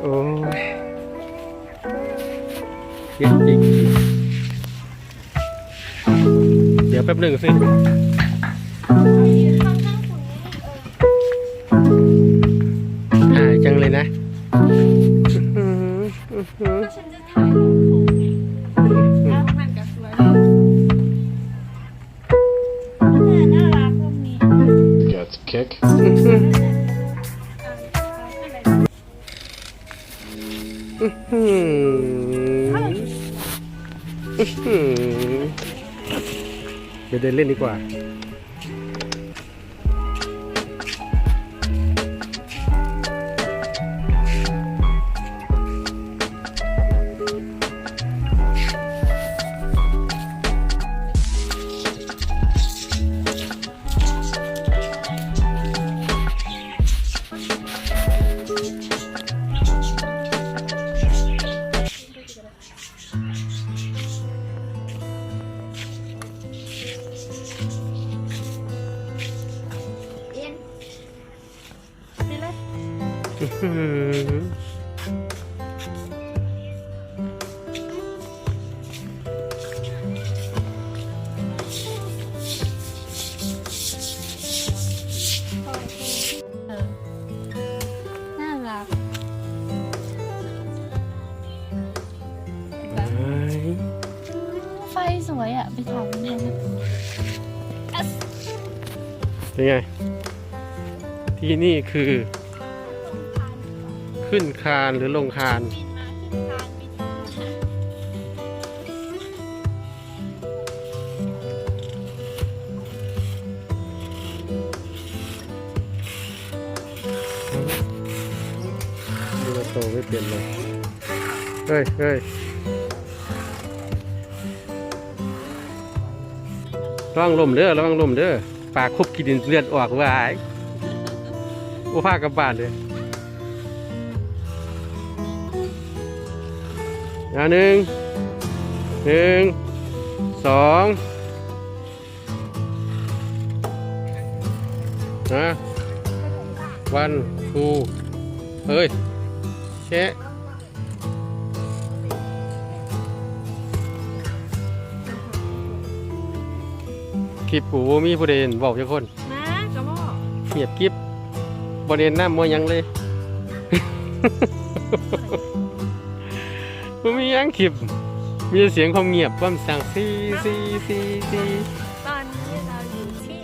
โอ้ยเย็นจริง เดี๋ยวแป๊บหนึ่งสิข้างข้างคุณนี่เออหายจังเลยนะอื้อหืออื้อหือก็ฉันจะถ่ายลงโถไงแล้วมันก็สวยเลยน่ารักตรงนี้ Got the kick. เออเอาขึ้นเลยอื้อหืออื้อหือเดี๋ยวเดินเล่นดีกว่า นไง ที่นี่คือ ขึ้นคานหรือลงคานนมาขึ้นคานบินมาดูโตไม่เปลี่ยนเลย เฮ้ยเฮ้ยระวังลมเด้อระวังลมเด้อ ปลาคบกินเลือดออกวาโอ้พากลับบ้านเลยอันหนึ่งหนึ่งสองนะวันทูเฮ้ยเชะ คลิปปูมีประเด็นบอกจักคนมากระบอกเงียบคลิปประเด็นหน้ามัวหยังเลยมันมีหยังคลิป มีแต่เสียงความเงียบความสั่งซีซีซีซีตอนนี้เราอยู่ที่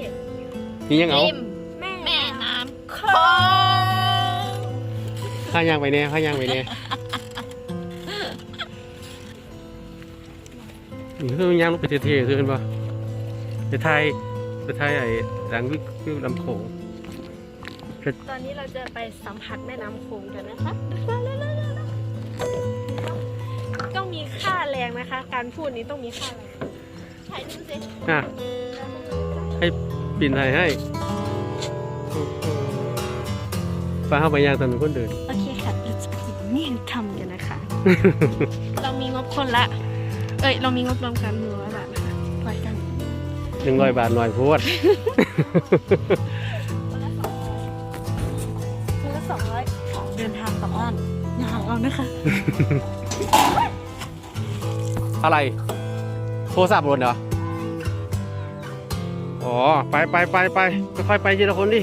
นี่ยังเอาริมแม่แม่น้ำคลองข้าย่างไปเนี่ยข้าย่างไปเนี่ยนี่คือย่างลงไปเท่ๆคือเห็น ปะไปไทยไปไทยไอ้ดังวิววิวลำโขงตอนนี้เราจะไปสัมผัสแม่น้ำโขงกันนะคะต้องมีค่าแรงนะคะ การพูดนี้ต้องมีค่าแรงใช้ดูสิอะให้ปิ่นไทยให้ฟ้าเข้าไปย่างถนนคนเดิน โอเคค่ะเราจะกินนี่ทำกันนะคะ เรามีงบคนละ เอ้ย เรามีงบรวมกันหนึ่งร้อยบาท หนึ่งร้อยบาทหน่อยโพดคนละสองร้อยเดินทางกลับบ้านอย่าหาเรานะคะ อะไร โทรศัพท์หล่นเหรอ อ๋อ ไปไปไปไปค่อยๆไปทีละคนดิ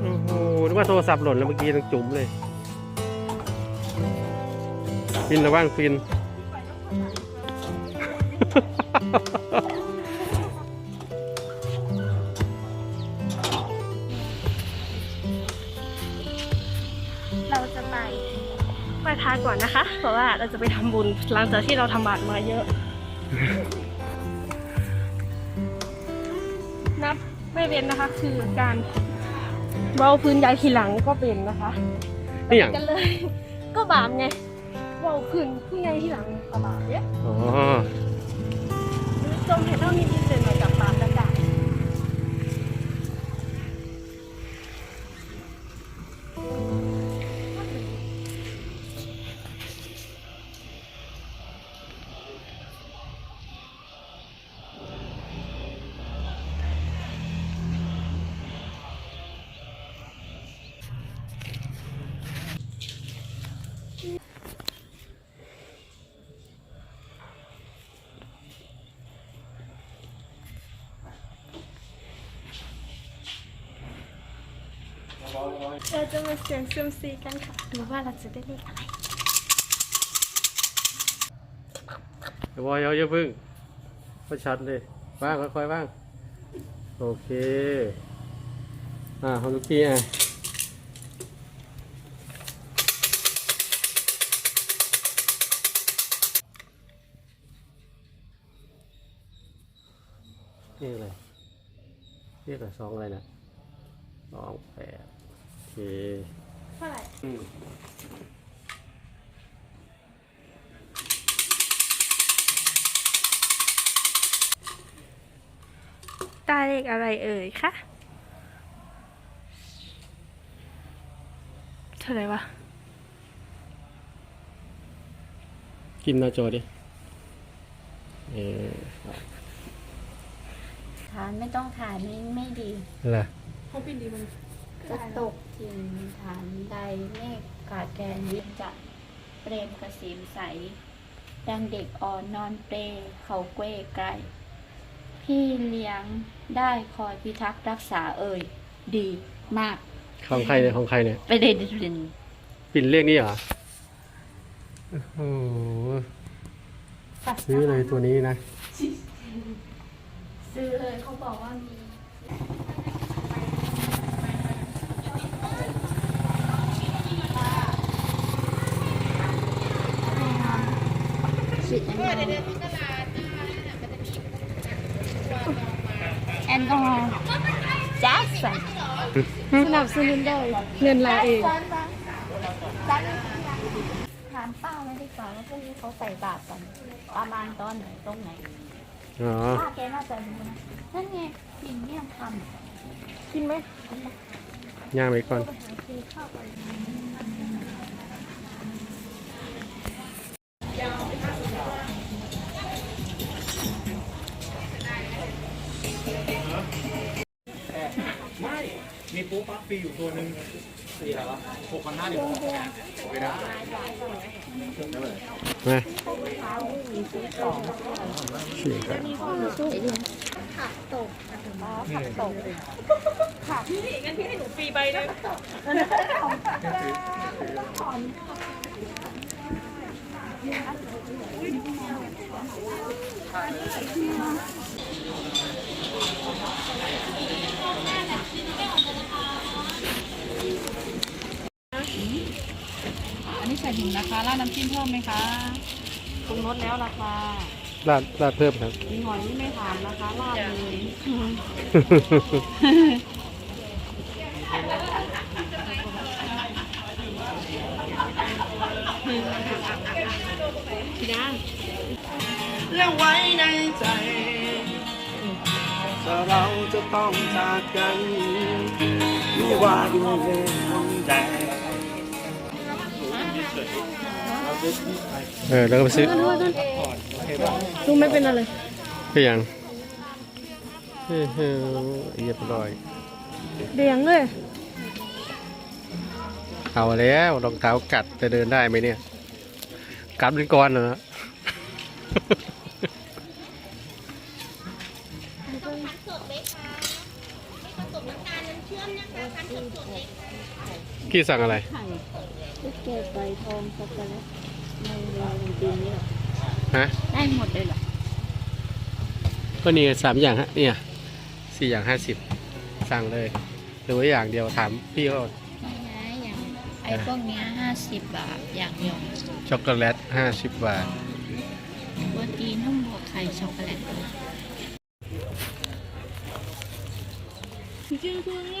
โอ้โหนึกว่าโทรศัพท์หล่นแล้วเมื่อกี้ต้องจุ๋มเลยฟินระว่างฟิน ไหว้พระก่อนนะคะ เพราะว่าเราจะไปทำบุญหลังจากที่เราทำบาตรมาเยอะ นับไม่เป็นนะคะ คือการเบาพื้นย้ายทีหลังก็เป็นนะคะนี่อย่าง กันเลย ก็บาปไงเบาพื้นที่ย้ายทีหลังก็บาปเนี่ยอ๋อจงเห็นเท่านี้ที่เป็นมาจากบ เราจะมาเสียงเซียมซีกันค่ะดูว่าเราจะได้เลขอะไรเดี๋ยวบอยเอาเยอะพึ่งก็ชัดเลยว่างค่อยๆว่าง โอเค อ่าของลูกกี้อะนี่อะไรเรียกอะไรสองอะไรนะสองแปด เคเท่าไหร่อืมได้เลขอะไรเอ่ยคะเท่าไหร่วะกินหน้าจอดิเออทานไม่ต้องทานไม่ไม่ดีอะไรเขาปินดีมันจะตก ทินฐานใดเมฆขาดแกนวิทย์จะเปรมกระสีมใส ดังเด็กอ่อนนอนเปรเขาเกว้ไกล พี่เลี้ยงได้คอยพิทักษ์รักษาเอ่ย ดีมาก ของใครเนี่ยของใครเนี่ยไปเด็ดดินปิ่นเรียกนี่เหรอ โอ้โหซื้อเลยตัวนี้นะ ซื้อเลยเขาบอกว่ามี แอลกอฮอล์แจ็คสัน สนับสนุนได้เงินลาเองถามป้าไม่ได้ก่อนว่าพวกนี้เขาใส่บาตรกันประมาณตอนไหนตรงไหนอ๋อป้าแกน่าจะรู้นะนั่นไงกินเนี่ยทำกินไหมย่างไปก่อน มีปูปั๊บฟรีอยู่ตัวหนึ่งสี่อะไรวะหกพันห้าเดี๋ยวไม่ได้มาชิมกันอันนี้ใส่ ถุงนะคะราดน้ำจิ้มเพิ่มไหมคะปรุงรสแล้วราคาราดราดเพิ่มครับ มีหอยนี่ไม่ถามนะคะราดเลยเรื่องไว้ในใจถ้าเราจะต้องจากกันไม่ว่าด้วยเรื่องใด เออแล้วก็ไปซื้อรู้ไม่เป็นอะไรไปยังเฮ้ยเฮ้ยเรียบร้อยเดียงเลยเอาแล้วรองเท้ากัดจะเดินได้ไหมเนี่ยกัดเป็นก้อนเหรอกี่สั่งอะไรำไข่ ลูกเกดใบทองช็อกโกแลตในเวลาจริงๆนี่หรอฮะได้หมดเลยเหรอก็นี่สามอย่างฮะเนี่ยสี่อย่างห้าสิบสั่งเลย หรือว่าอย่างเดียวถามพี่เขาไม่นะอย่างไอ้พวกเนี้ยห้าสิบบาทอย่างเดียวช็อกโกแลตห้าสิบบาทโปรตีนทั้งหมดไข่ช็อกโกแลตจริงคือไง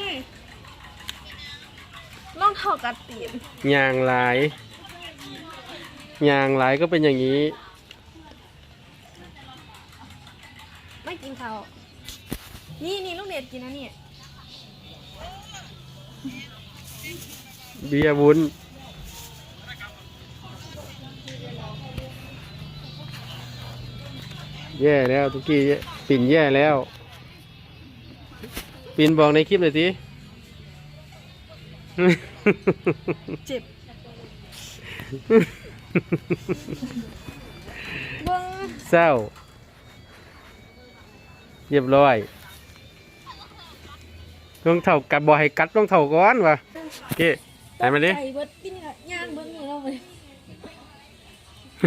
ลองเท่ากับตีนยางลายยางลายก็เป็นอย่างนี้ ไม่กินเขาวนี่นี่ลูกเน็ตกินนะเนี่ยเบียร์วุ้นแย่แล้วทุกกี้ปิ่นแย่แล้ว ปิ่นบอกในคลิปเลยสิ เจ็บเบิ้งเศร้าเรียบร้อยรองเท้ากัดบอให้กัดรองเท้าก่อนวะหนึ่งเก้ไหนมาดิไก่เบิดปิ้นค่ะย่างเบิ้งนี่เราไป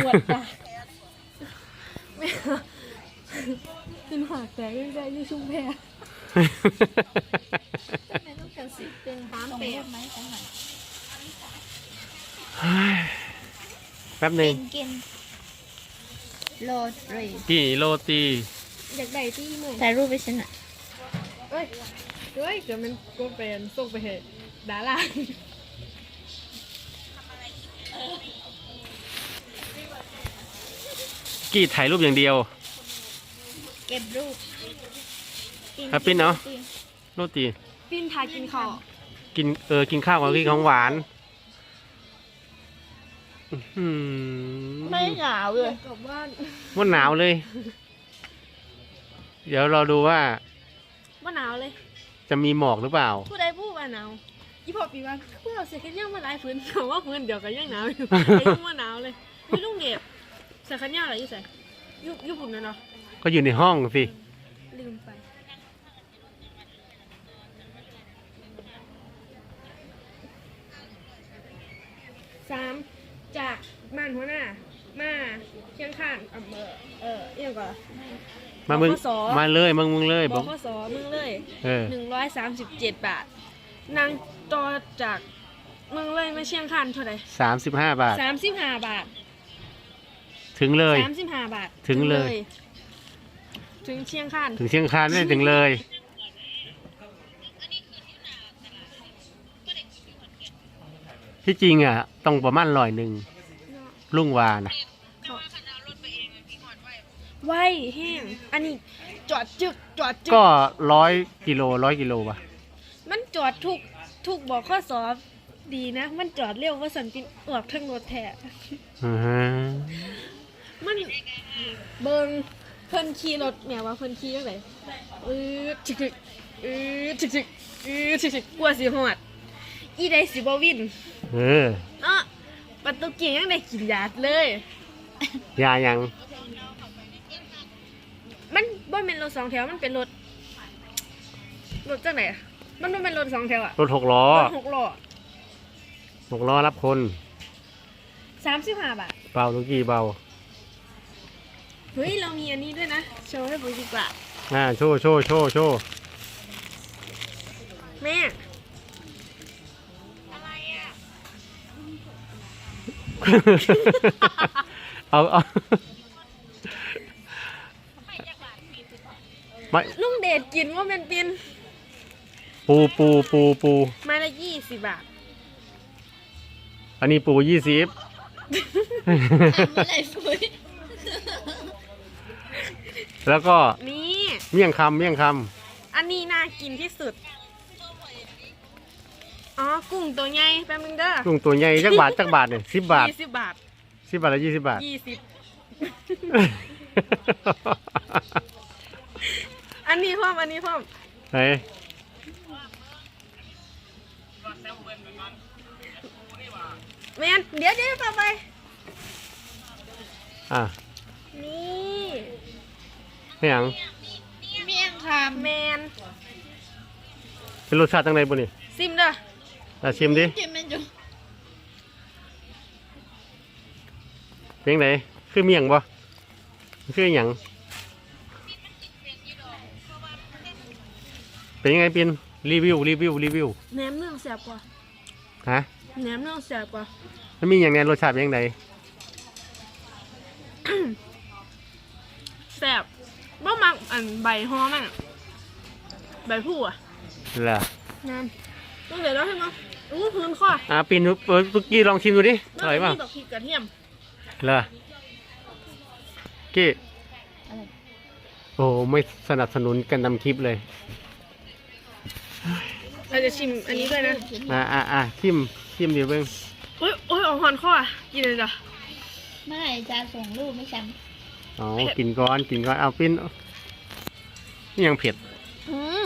ปวดตาแม่กินหักแต่ยังได้อยี่ชุ่มแพรแม่ต้อง เขียนสิเป็นตามเปรมไหมจังหวะแป๊บหนึ่งกินโรตีกี่โรตีอยากได้ที่เมื่อยถ่ายรูปไปฉันอะเอ้ยเฮ้ยเดี๋ยวมันก็เป็นส่งไปเหตุดารากี่ถ่ายรูปอย่างเดียว เก็บรูปครับปิ้เนาะโรตี ปิ้นทากินข้าวกินเออกินข้าวกับกินของหวานอื้อหือไม่หนาวเลยกลับบ้านว่าหนาวเลย เดี๋ยวเราดูว่าว่าหนาวเลย จะมีหมอกหรือเปล่า ผู้ใดพูดว่าหนาวยี่พอปีว่าพวกเราเสียแค่ย่างมาหลายพื้นเขาว่าพื้นเดียวกันยังหนาวอยู่ไอ้ยังว่าหนาวเลยมีลุงเด็บใส่ขันย่างอะไรอยู่ใส่ยุบยุบผมนะเนาะก็อยู่ในห้องสิ ลืมไปสามจากบ้านหัวหน้า มาเชียงคานอำเภอเออเอียงก่อน มามึง บขส มาเลยมึงมึงเลยบบออกข้อสอมึงเลยเออ หนึ่งร้อยสามสิบเจ็ดบาท นางต่อจากเมืองเลยมาเชียงคานเท่าไหร่สามสิบห้าบาท สามสิบห้าบาทถึงเลย สามสิบห้าบาทถึงเลย ถึงเชียงคานถึงเชียงคานไม่ได้ถึงเลย ที่จริงอะต้องประมาณร้อยหนึ่ง ลุงวานะไวแห้งอันนี้จอดจึกจอดจึกก็ร้อยกิโลร้อยกิโลป่ะมันจอดทุกทุกบอกข้อสอบดีนะ มันจอดเร็วว่าสันปินออกทั้งรถแท้อือฮะมันเบิงเพิ่นขี่รถแหมว่าเพิ่นขี่จังไดอือจึกจึกอือจึกจึกอือจึกจึกกลัวสิฮอดอีได้สิบ่วิน เออเนาะ ประตูเกียงยังได้กินยาดเลย ยายังมันบ่แม่นรถสองแถวมันเป็นรถรถจังไดอะมันบ่แม่นรถสองแถวอะรถหกล้อรถหกล้อหกล้อรับคน35บาทเบาลูกกี้เบาเฮ้ยเรามีอันนี้ด้วยนะโชว์ให้ผมดีกว่าอ่าโชว์โชว์โชว์โชว์แม่ เอาเอาไม่ลุงเดชกินว่าเป็นปินปูปูปูปูไมาละยี่สิบบาท อันนี้ปูยี่สิบเมื่อไหร่ฟุ้ยแล้วก็นี่เมี่ยงคำเมี่ยงคอันนี้น่ากินที่สุด อ๋อกุ้งตัวใหญ่แป๊บนึงเด้อำลุงตัวใหญ่จักบาทจักบาทเนี่ยสิบบาทยี่สิบบาทสิบบาทละยี่สิบบาท ยี่สิบอันนี้พ่อมอันนี้พ่อมเฮ้ยแมนเดี๋ยวเดี๋ยวต่อไป อะนี่ไม่หยังเมี่ยงคแมนเป็นรสชาติตั้งใดบุนี่ ซิมเด้อ อะชิมดิำจิ้มมันจุเป็นยังไงคือเมี่ยงบ่คือหยังเป็นยังไงปินรีวิวรีวิวรีวิวแหนมเนืองแสบกว่าฮะแหนมเนืองแสบกว่ามันมีอย่างไงรสชาติเป็นยังไงแสบบ่มักอันใบหอมันอะใบผู้อะล่ะงานต้องเดี๋ยวเราให้มั้ง อู้พื้นข้ออะปินเปิดตุกกี้ลองชิมดูดิอร่อยป่ะนี่ดอกพริกกระเทียมล่ะกี้โอ้ไม่สนับสนุนกันทำคลิปเลยเราจะชิมอันนี้ด้วยนะ อะอะอะชิมชิมเดี๋ยวเบิ่งโอ้ยโอ้ยออกหอนข้ออะกินเลยจ้ะเมื่อไหร่จะส่งรูปไม่แชมป์อ๋อ กินก้อน กินก้อน เอาปินนี่ยังเผ็ด อืม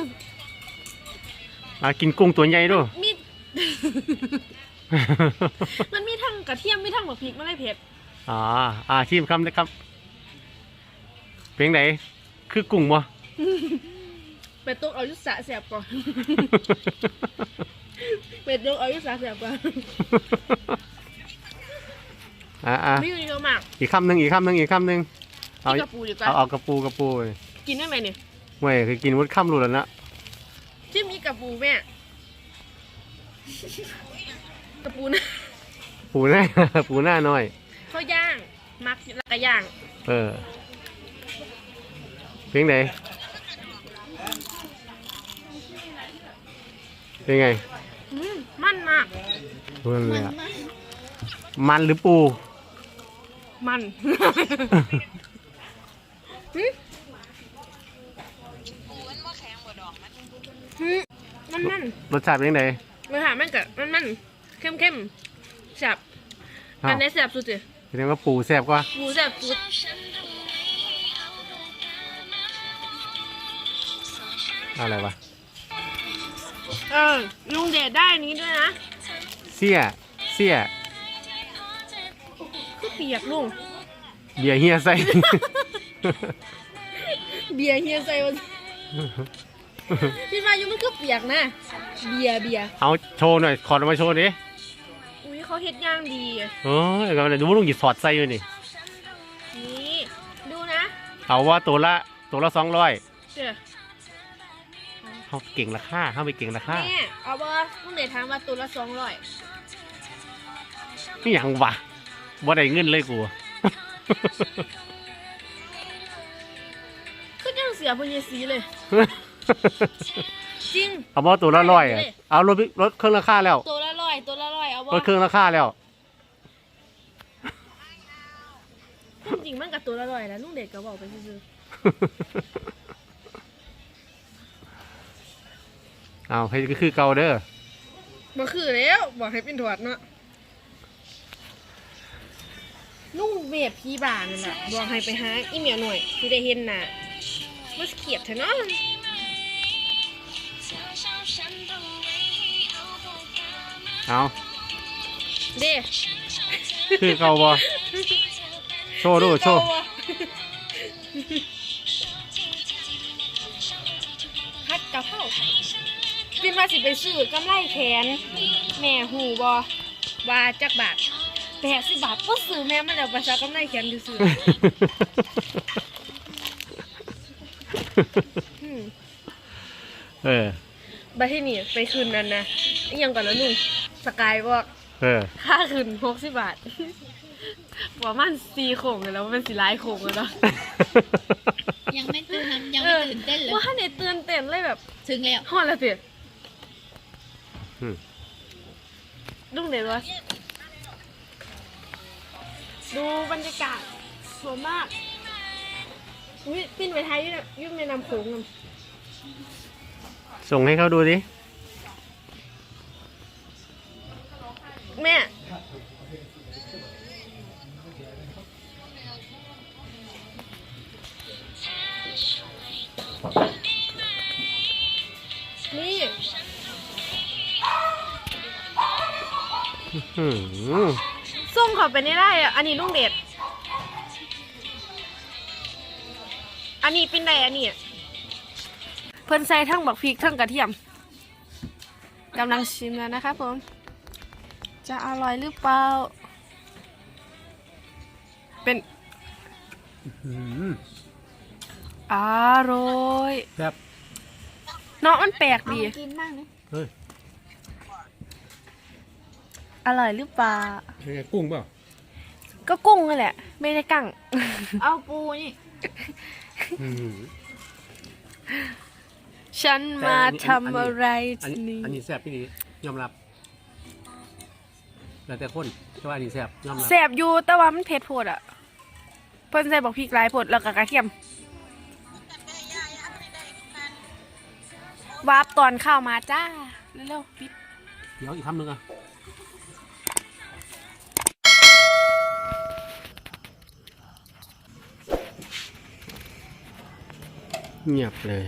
อะกินกุ้งตัวใหญ่ด้วย มีมันมีทั้งกระเทียมมีทั้งบักพริกไม่ได้เผ็ดอ๋ออ่าชิมคำนะครับเป็นไงคือกุ้งบ่ไปตุกเอายุสะแสบก่อนเป็ดยกเอายุสาเสียบกว่าอะอะไม่อยู่เยอะมากอีกคำหนึ่งอีกคำหนึ่งอีกคำหนึ่งเอากินกระปูดีกว่าเอาเอากระปูกระปูไปกินได้ไหมเนี่ยเว้ยคือกินวุ้นค่ำรู้แล้วนะจิ้มอีกกระปูแม่ กระปูนะปูหน้า ปูหน้าหน่อยเขาย่าง มักแล้วก็ย่าง เออเพียงไหนเป็นไง อืมมันมากมันเลยอะมันหรือปู มันหึหึมันมัน รสชาติเป็นยังไง เลยค่ะมันกับมันมันเข้มเข้มแซ่บอันไหนี้แซ่บสุดเลยแสดงว่าปูแซ่บกว่าปูแซ่บสุดอะไรวะเออลุงเดชได้อันนี้ด้วยนะ เสี้ยเสี้ยคือเปียกลุง เบียร์เฮียใส่ เบียร์เฮียใส่มาพี่มาอยู่มันก็เปียกนะ เบียร์เบียร์เอาโชว์หน่อยขอมาโชว์ดิอุ้ยเขาเฮ็ดย่างดีเออเดี๋ยวก่อนเดี๋ยวดูว่าลุงหยิบสอดใส่อยู่นี่ นี่ดูนะเอาว่าตัวละตัวละสองร้อยเจ้เขาเก่งราคาเขาไม่เก่งราคาแม่เอาบ่ลุงเดชถามว่าตัวละสองร้อยนี่ยังวะบ่ได้เงินเลยกูคือจังเสียพญาสีเลย จริงเอาว่าตัวละร้อยอะเอารถรถเครื่องราคาแล้ว ตัวละร้อยตัวละร้อยเอาบ่รถเครื่องราคาแล้ว จริงมันกับตัวละร้อยแล้วลุงเดชก็บอกไปซื่อเอาให้ก็คือเก่าเด้อๆบ่คือแล้วบอกให้เป็นถวดเนาะลุงเวฟพี่บ้านนั่นแหละบอกให้ไปหาอีเมียหน่อยที่ได้เห็นน่ะมันเขียดเถอะเนาะ เอาเด้คือเก่าบ่โชว์ดูโชว์ฮัดกะเพราเป็นว่าสิไปซื้อกำไรแขน แม่หูบอว่าจักบาทแปดสิบบาทก็ซื้อแม่มันแล้วภาษากำไรแขนอยู่ซื้ออืมเออบัดที่นี่ไปคืนนั้นนะอิหยังก่อนนะลุง สกายบอกเออค่าคืนหกสิบบาทประมาณสี่โขงเลยแล้วมันสิหลายโขงเลยเนาะยังไม่ตื่นยังไม่ตื่นเต้นเลยว่าในเตือนเต้นเลยแบบถึงแล้วฮอดและเสียอืมลุงเดี๋ยววะดูบรรยากาศสวยมากอุ๊ยปิ้นไปไทยอยุ่นยุ่นในน้ำโขงนำส่งให้เขาดูดิ แม่ นี่อืมส่งเขอไปได้ได้อะอันนี้ลุงเด็ด อันนี้เป็นไดอันนี้เพิ่นใส่ทั้งบักพริกทั้งกระเทียมกำลังชิมแล้วนะคะผม จะอร่อยหรือเปล่า เป็นอืมอร่อยแซ่บเนาะมันแปลกดี กินมากนะเฮ้ยอร่อยหรือเปล่าเป็นไงกุ้งเปล่า ก็กุ้งนั่นแหละ ไม่ได้กั้ง เอาปูนี่อืมฉันมาแต่อันนี้ทำอะไรอันที่นี้นี่ อันนี้แซ่บพี่ดียอมรับ แล้วแต่คนแต่ว่าอันนี้แซ่บยอมรับแสบอยู่แต่ว่ามันเผ็ดโพดอะ เพิ่นใส่บอกพริกหลายโพดแล้วก็กระเทียมวาบตอนเข้าวมาจ้า เร็วๆปิด เดี๋ยวอีกคำหนึ่งอะเงียบเลย